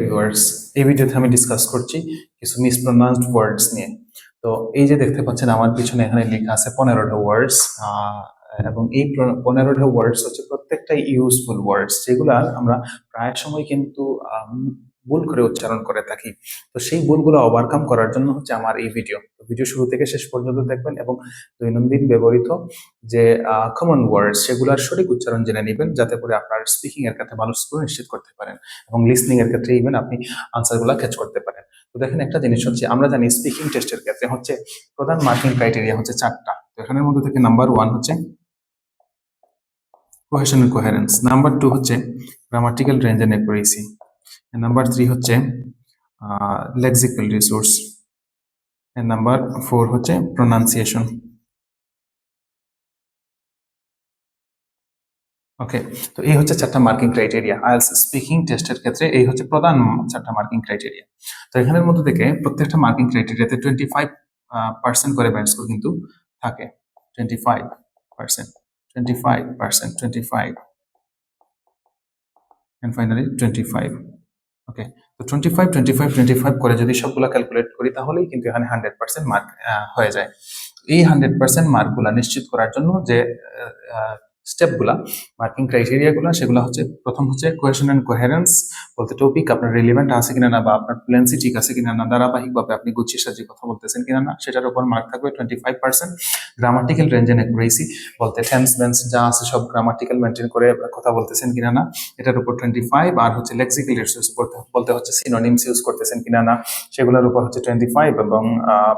Viewers এই ভিডিওতে আমি ডিসকাস করছি কিছু মিসপ্রোনাউন্সড ওয়ার্ডস নিয়ে। তো এই যে দেখতে পাচ্ছেন, আমার পিছনে এখানে লেখা আছে পনেরোটা ওয়ার্ডস এবং এই পনেরোটা ওয়ার্ডস হচ্ছে প্রত্যেকটা ইউজফুল ওয়ার্ডস যেগুলো আমরা প্রায় সময় কিন্তু ভুল করে উচ্চারণ করে থাকি। তো সেই ভুলগুলো ওভারকাম করার জন্য হচ্ছে আমার এই ভিডিও তো ভিডিও শুরু থেকে শেষ পর্যন্ত দেখবেন এবং দৈনন্দিন ব্যবহৃত যে কমন ওয়ার্ড সেগুলোর সঠিক উচ্চারণ জেনে নেবেন যাতে করে আপনার স্পিকিং এর ক্ষেত্রে ভালো স্কোর নিশ্চিত করতে পারেন এবং লিসনিং এর ক্ষেত্রে ইভেন আপনি আনসারগুলো ক্যাচ করতে পারেন। তো দেখেন একটা জিনিস হচ্ছে, আমরা জানি স্পিকিং টেস্টের ক্ষেত্রে হচ্ছে প্রধান মার্কিং ক্রাইটেরিয়া হচ্ছে চারটা। এখানের মধ্যে থেকে নাম্বার ওয়ান হচ্ছে কোহেশন কোহেরেন্স নাম্বার টু হচ্ছে grammatical range and accuracy number three হচ্ছে লেক্সিক্যাল রিসোর্স নাম্বার ফোর হচ্ছে প্রোনাউন্সিয়েশন ওকে তো এই হচ্ছে চারটা মার্কিং ক্রাইটেরিয়া আইএলস স্পিকিং টেস্টের ক্ষেত্রে এই হচ্ছে প্রধান চারটা মার্কিং ক্রাইটেরিয়া তো এখানের মধ্যে থেকে প্রত্যেকটা মার্কিং ক্রাইটেরিয়াতে টোয়েন্টি ফাইভ পার্সেন্ট করে ব্যান্ড স্কোর কিন্তু থাকে। Twenty five percent twenty five percent twenty five and finally twenty five okay তো twenty five twenty five twenty five করে যদি সবগুলো ক্যালকুলেট করি, তাহলেই কিন্তু এখানে হান্ড্রেড পার্সেন্ট মার্ক হয়ে যায়। এই হান্ড্রেড পার্সেন্ট মার্কগুলো নিশ্চিত করার জন্য যে স্টেপগুলা, মার্কিং ক্রাইটেরিয়াগুলো, সেগুলো হচ্ছে, প্রথম হচ্ছে কোয়েশন অ্যান্ড কোহেরেন্স বলতে টপিক আপনার রিলিভেন্ট আছে কিনা না, বা আপনার ফ্লুয়েন্সি ঠিক আছে কিনা না, ধারাবাহিকভাবে আপনি গুছিয়ে সাজিয়ে কথা বলতেছেন কিনা না, সেটার উপর মার্ক থাকবে twenty five percent grammatical range and বলতে টেন্স বেন্স যা আছে সব গ্রামাটিক্যাল মেনটেন করে কথা বলতেছেন কিনা না, এটার উপর টোয়েন্টি ফাইভ আর হচ্ছে লেক্সিক্যাল রিসোর্স বলতে হচ্ছে সিনোনিমস ইউজ করতেছেন কিনা না, সেগুলোর উপর হচ্ছে টোয়েন্টি ফাইভ এবং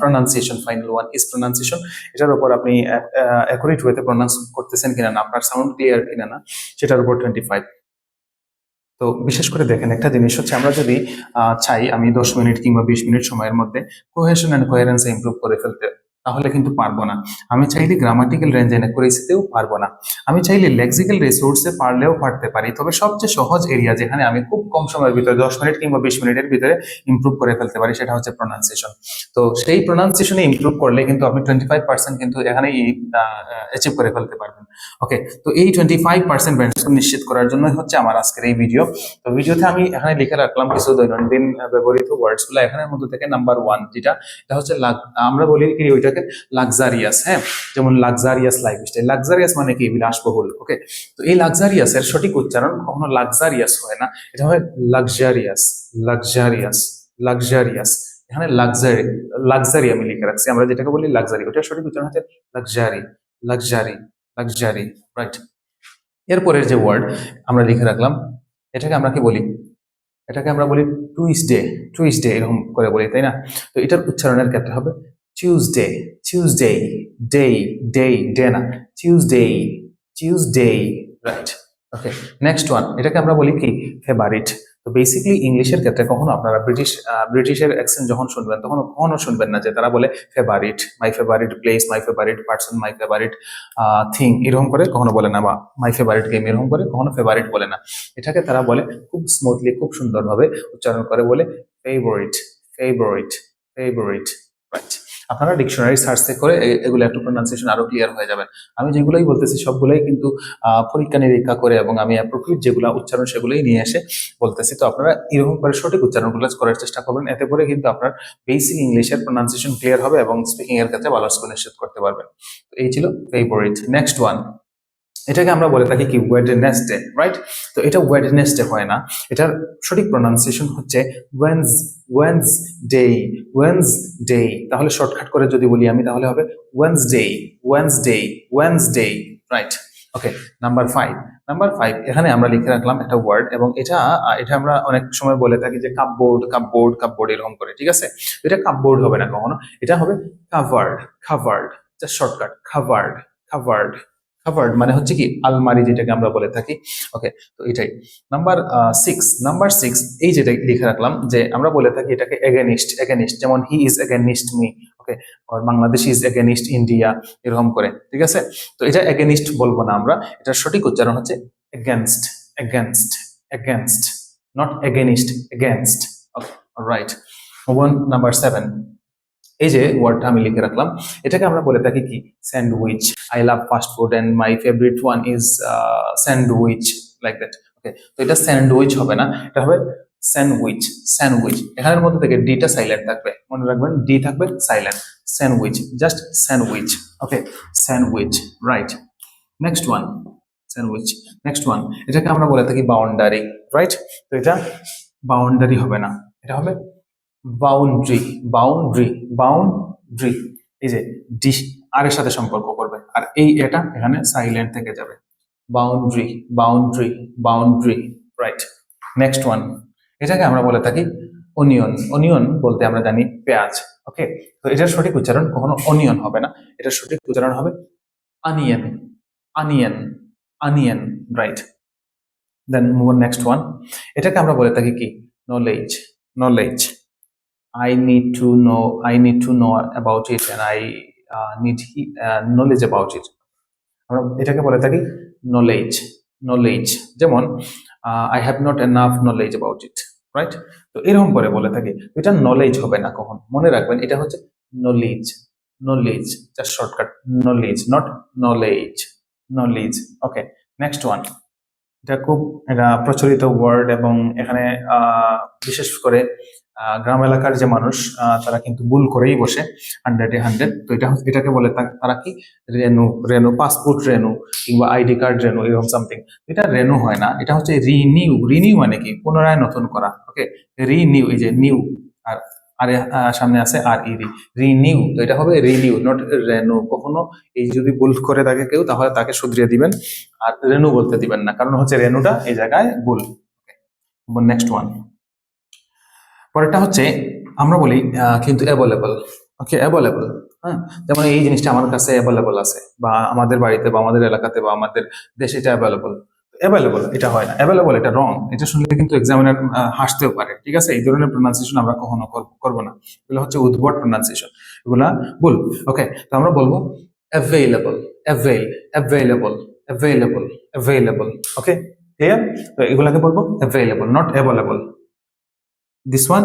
pronunciation final one is pronunciation এটার উপর আপনি অ্যাকুরেট ওয়েতে প্রনাউন্স করতেছেন কিনা না আপনার সাউন্ড ক্লিয়ার কিনা না, সেটার উপর টোয়েন্টি ফাইভ তো বিশেষ করে দেখেন, একটা জিনিস হচ্ছে আমরা যদি চাই আমি দশ মিনিট কিংবা বিশ মিনিট সময়ের মধ্যে কোহেশন অ্যান্ড কোয়ারেন্স ইমপ্রুভ করে ফেলতে। তাহলে কিন্তু পারব না। আমি চাইলে গ্রামাটিক্যাল রেঞ্জ এনে পারব না। আমি চাইলে লেক্সিক্যাল রিসোর্সে পারলেও পারতে পারি। তবে সবচেয়ে সহজ এরিয়া যেখানে আমি খুব কম সময়ের ভিতরে, দশ মিনিট কিংবা বিশ মিনিটের ভিতরে ইমপ্রুভ করে ফেলতে পারি, সেটা হচ্ছে প্রোনাউন্সিয়েশন তো সেই প্রোনাউন্সিয়েশনে ইমপ্রুভ করলে কিন্তু আপনি টোয়েন্টি ফাইভ পার্সেন্ট কিন্তু এখানে অ্যাচিভ করে ফেলতে পারবেন। ওকে তো এই টোয়েন্টি ফাইভ পার্সেন্ট নিশ্চিত করার জন্যই হচ্ছে আমার আজকের এই ভিডিও তো ভিডিওতে আমি এখানে লিখে রাখলাম কিছু দৈনন্দিন ব্যবহৃত ওয়ার্ডসগুলো। এখানের মধ্যে থেকে নাম্বার ওয়ান যেটা, এটা হচ্ছে আমরা বলি কি ওইটাকে লাক্সারিয়াস হ্যাঁ? যেমন লাক্সারিয়াস লাইফস্টাইল লাক্সারিয়াস মানে কি? বিলাসবহুল ওকে তো এই লাক্সারিয়াস এর সঠিক উচ্চারণ কখনো লাক্সারিয়াস হয় না। এটা হয় লাক্সারিয়াস লাক্সারিয়াস লাক্সারিয়াস এখানে লাক্সারি লাক্সারি আমি লিখে রাখছি। আমরা যেটাকে বলি লাক্সারি ওটা সঠিক উচ্চারণ হচ্ছে লাক্সারি লাক্সারি লাক্সারি রাইট এরপরের যে ওয়ার্ড আমরা লিখে রাখলাম, এটাকে আমরা কি বলি? এটাকে আমরা বলি টুইসডে টুইসডে এরকম করে বলি, তাই না? তো এটার উচ্চারণের ক্ষেত্রে হবে Tuesday Tuesday day day day না Tuesday Tuesday right okay next one এটাকে আমরা বলি কি? ফেভারিট তো বেসিক্যালি ইংলিশের ক্ষেত্রে কখনো আপনারা ব্রিটিশ ব্রিটিশের অ্যাকসেন্ট যখন শুনবেন, তখন কখনো শুনবেন না যে তারা বলে favourite my favourite place my favourite person my favourite thing এরকম করে কখনো বলে না বা মাই ফেভারিট গেম এরকম করে কখনো ফেভারিট বলে না। এটাকে তারা বলে খুব স্মুথলি খুব সুন্দরভাবে উচ্চারণ করে বলে ফেভারিট ফেভারিট ফেভারিট রাইট আপনারা ডিকশনারি সার্চ করে এগুলো একটু প্রোনাউন্সিয়েশন আরও ক্লিয়ার হয়ে যাবেন। আমি যেগুলোই বলতেছি সবগুলোই কিন্তু পরীক্ষা নিরীক্ষা করে এবং আমি অ্যাপ্রোপ্রিয়েট যেগুলো উচ্চারণ সেগুলোই নিয়ে এসে বলতেছি। তো আপনারা এরকম করে সঠিক উচ্চারণগুলো করার চেষ্টা করবেন, এতে করে কিন্তু আপনার বেসিক ইংলিশের প্রোনাউন্সিয়েশন ক্লিয়ার হবে এবং স্পিকিং এর ক্ষেত্রে ভালো স্কোর নিশ্চিত করতে পারবেন। তো এই ছিল ফেভারিট নেক্সট ওয়ান এটাকে আমরা বলে থাকি কি? ওয়েডনেসডে রাইট তো এটা ওয়েডনেসডে হয় না। এটার সঠিক প্রোনাউন্সিয়েশন হচ্ছে Weil's Wednesday Wednesday তাহলে শর্টকাট করে যদি বলি আমি, তাহলে হবে Wednesday Wednesday Wednesday Wednesday right okay number five number five এখানে আমরা লিখে রাখলাম একটা ওয়ার্ড এবং এটা এটা আমরা অনেক সময় বলে থাকি যে কাপবোর্ড কাপবোর্ড কাপবোর্ড এরকম করে, ঠিক আছে? এটা কাপবোর্ড হবে না কখনো। এটা হবে covered covered just shortcut covered covered covered মানে হচ্ছে কি আলমারি যেটাকে আমরা বলে থাকি। ওকে তো এটাই। নাম্বার সিক্স নাম্বার সিক্স এই যেটা লিখে রাখলাম যে আমরা বলে থাকি এটাকে এগেনিস্ট এগেনিস্ট যেমন he is against me okay Bangladesh is against India এরকম করে, ঠিক আছে? তো এটা এগেনিস্ট বলব না আমরা এটার সঠিক উচ্চারণ হচ্ছে against against against not against against okay right number seven এই যে ওয়ার্ডটা আমি লিখে রাখলাম, এটাকে আমরা বলে থাকি কি? Sandwich I love fast food and my favourite one is sandwich like that okay তো এটা স্যান্ডউইচ হবে না, এটা হবে স্যান্ডউইচ স্যান্ডউইচ এখানের মধ্যে থেকে ডিটা সাইলেন্ট থাকবে। মনে রাখবেন ডি থাকবে silent sandwich just sandwich okay sandwich right next one sandwich next one এটাকে আমরা বলে থাকি বাউন্ডারি রাইট তো এটা বাউন্ডারি হবে না, এটা হবে বাউন্ডারি বাউন্ডারি বাউন্ডারি এই যে ডি আর এর সাথে সম্পর্ক করবে। আর এই এটা এখানে সাইলেন্ট থেকে যাবে। Boundary boundary boundary right next one এটাকে আমরা বলে থাকি অনিয়ন অনিয়ন বলতে আমরা জানি পেঁয়াজ ওকে তো এটার সঠিক উচ্চারণ কখনো অনিয়ন হবে না। এটার সঠিক উচ্চারণ হবে onion onion onion right then move next one এটাকে আমরা বলে থাকি কি? Knowledge knowledge I need to know I need to know about it and I need knowledge about it আমরা এটাকে বলে থাকি নলেজ নলেজ যেমন I have not enough knowledge about it right তো এরকম করে বলে থাকি এটা নলেজ হবে না কখন? মনে রাখবেন এটা হচ্ছে knowledge knowledge just shortcut knowledge not knowledge knowledge okay next one এটা খুব এটা প্রচলিত ওয়ার্ড এবং এখানে আহ, বিশেষ করে গ্রাম এলাকার যে মানুষ তারা কিন্তু ভুল করেই বসে হান্ড্রেডে হান্ড্রেড তো এটা এটাকে বলে তারা কি? রেনু রেনু পাসপোর্ট রেনু কিংবা আইডি কার্ড রেনু এরকম সামথিং এটা রেনু হয় না, এটা হচ্ছে রিনিউ রিনিউ মানে কি? পুনরায় নতুন করা ওকে রিনিউ এই যে নিউ আর আর সামনে আছে আর ই রি রিনিউ তো এটা হবে রিনিউ নট রেনু কখনো এই যদি ভুল করে থাকে কেউ, তাহলে তাকে শুধরিয়ে দিবেন, আর রেনু বলতে দিবেন না, কারণ হচ্ছে রেনুটা এই জায়গায় ভুল নেক্সট ওয়ান পরেরটা হচ্ছে আমরা বলি কিন্তু অ্যাভেলেবল ওকে অ্যাভেলেবল হ্যাঁ? যেমন এই জিনিসটা আমার কাছে অ্যাভেলেবল আছে, বা আমাদের বাড়িতে, বা আমাদের এলাকাতে, বা আমাদের দেশে এটা অ্যাভেলেবল অ্যাভেলেবল এটা হয় না। অ্যাভেলেবল এটা রং এটা শুনলে কিন্তু এক্সামিনার হাসতেও পারে, ঠিক আছে? এই ধরনের প্রোনাউন্সিয়েশন আমরা কখনো করব না। এগুলো হচ্ছে উদ্ভট প্রোনাউন্সিয়েশন এগুলা ভুল। ওকে তো আমরা বলব available avail available available available okay clear তো এগুলাকে বলব available not available this one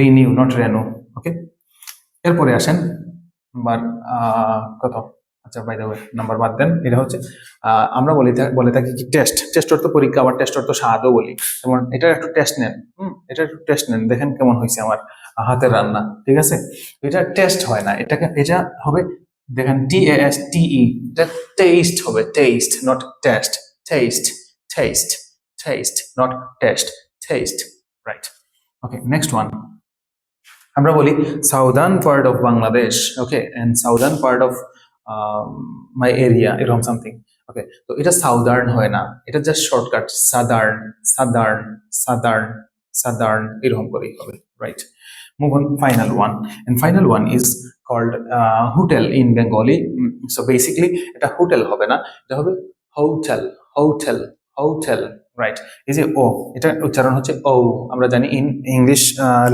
renew not Renu okay এরপরে আসেন নাম্বার কত? আচ্ছা বাই দ্য নাম্বার বাদ দেন, এটা হচ্ছে আমরা বলি বলে থাকি কি টেস্ট টেস্ট অর্থ পরীক্ষা, আবার টেস্ট অর্থ স্বাদও বলি। যেমন, এটা একটু টেস্ট নেন, হুম? এটা একটু টেস্ট নেন, দেখেন কেমন হয়েছে আমার হাতের রান্না, ঠিক আছে? এটা টেস্ট হয় না, এটাকে, এটা হবে, দেখেন টি এস টি ই এটা টেস্ট হবে test not test test test test not test test right okay next one আমরা বলি southern part of Bangladesh okay and southern part of my area এরকম সামথিং ওকে তো এটা সাউদার্ন হয় না, এটা just shortcut southern southern southern southern এরকম করেই হবে right move on final one and final one is called hotel in Bengali so basically এটা হোটেল হবে না, এটা হবে হোটেল হোটেল হোটেল রাইট এই যে ও এটা উচ্চারণ হচ্ছে ও আমরা জানি ইন ইংলিশ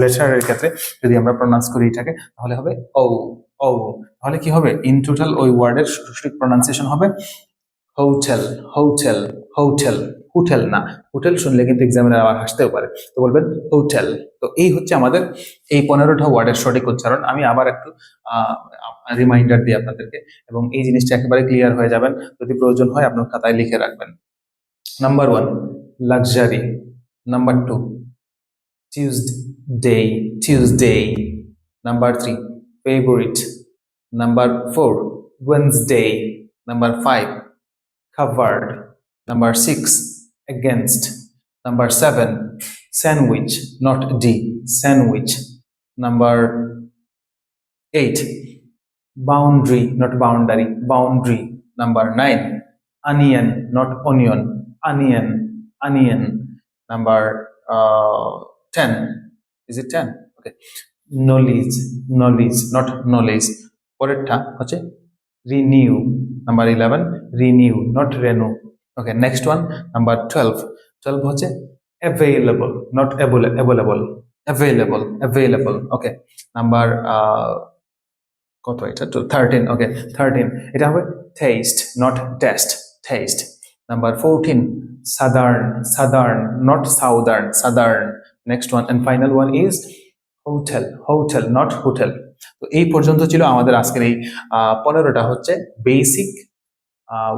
লেটারের ক্ষেত্রে যদি আমরা প্রনাউন্স করি এটাকে, তাহলে হবে ও ও তাহলে কি হবে? ইন টোটাল ওই ওয়ার্ডের সঠিক প্রনাউন্সিয়েশন হবে হোটেল হোটেল হোটেল হোটেল না। হোটেল শুনলে কিন্তু এক্সামিনার আবার হাসতেও পারে। তো বলবেন হোটেল তো এই হচ্ছে আমাদের এই পনেরোটা ওয়ার্ডের সঠিক উচ্চারণ। আমি আবার একটু রিমাইন্ডার দিই আপনাদেরকে। এবং এই জিনিসটা একেবারে ক্লিয়ার হয়ে যাবেন। যদি প্রয়োজন হয় আপনার খাতায় লিখে রাখবেন। Number one, luxury. Number two, Tuesday, Tuesday. Number three, favorite. Number four, Wednesday. Number five, covered. Number six, against. Number seven, sandwich, not D, sandwich. Number eight, boundary, not boundary, boundary. Number nine, onion, not onion. Onion, onion. Number uh, 10 is it 10 okay knowledge knowledge not knowledge পরেরটা হচ্ছে renew number 11 renew not renew okay next one number 12 12 হচ্ছে available not available available available okay number uh, কত এটা তো 13 okay 13 এটা হবে taste not test taste number 14 southern southern, not southern southern. Next one and final one is hotel hotel, not hotel. তো এই পর্যন্ত ছিল আমাদের আজকের এই পনেরোটা হচ্ছে বেসিক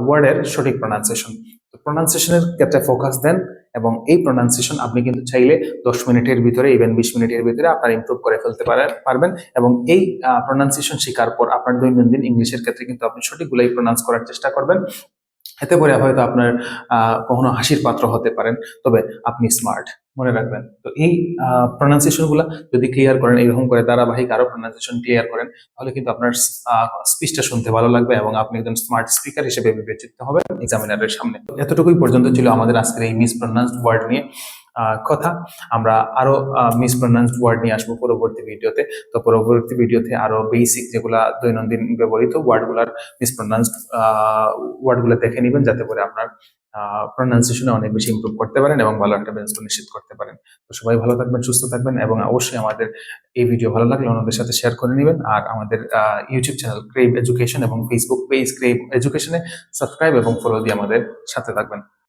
ওয়ার্ডের সঠিক প্রোনাউন্সিয়েশন তো প্রোনাউন্সিয়েশনের ক্ষেত্রে ফোকাস দেন এবং এই প্রোনাউন্সিয়েশন আপনি কিন্তু চাইলে দশ মিনিটের ভিতরে ইভেন বিশ মিনিটের ভিতরে আপনার ইমপ্রুভ করে ফেলতে পারে- পারবেন এবং এই প্রোনাউন্সিয়েশন শেখার পর আপনার দৈনন্দিন ইংলিশের ক্ষেত্রে কিন্তু আপনি সঠিকগুলোই প্রোনাউন্স করার চেষ্টা করবেন। এতে করে হয়তো আপনার কখনো হাসির পাত্র হতে পারেন। তবে আপনি স্মার্ট মনে রাখবেন। তো এই প্রনাউন্সিয়েশনগুলো যদি ক্লিয়ার করেন, এরকম করে ধারাবাহিক আরও প্রনাউন্সিয়েশন ক্লিয়ার করেন, তাহলে কিন্তু আপনার স্পিচটা শুনতে ভালো লাগবে এবং আপনি একজন স্মার্ট স্পিকার হিসেবে বিবেচিত হবেন এক্সামিনারের সামনে। এতটুকুই পর্যন্ত ছিল আমাদের আজকের এই মিস প্রোনাউন্সড ওয়ার্ড নিয়ে। কথা। আমরা আরও মিস প্রোনাউন্সড ওয়ার্ড নিয়ে আসব পরবর্তী ভিডিওতে। তো পরবর্তী ভিডিওতে আরও বেসিক যেগুলা দৈনন্দিন ব্যবহৃত ওয়ার্ডগুলার মিস প্রোনাউন্সড ওয়ার্ডগুলো দেখে নেবেন যাতে করে আপনার প্রোনাউন্সিয়েশনে অনেক বেশি ইমপ্রুভ করতে পারেন এবং ভালো একটা ব্যালেন্স নিশ্চিত করতে পারেন। তো সবাই ভালো থাকবেন, সুস্থ থাকবেন এবং অবশ্যই আমাদের এই ভিডিও ভালো লাগলে অন্যদের সাথে শেয়ার করে নেবেন। আর আমাদের ইউটিউব চ্যানেল ক্রেভ এডুকেশন এবং ফেসবুক পেজ ক্রেভ এডুকেশনে সাবস্ক্রাইব এবং ফলো দিয়ে আমাদের সাথে থাকবেন।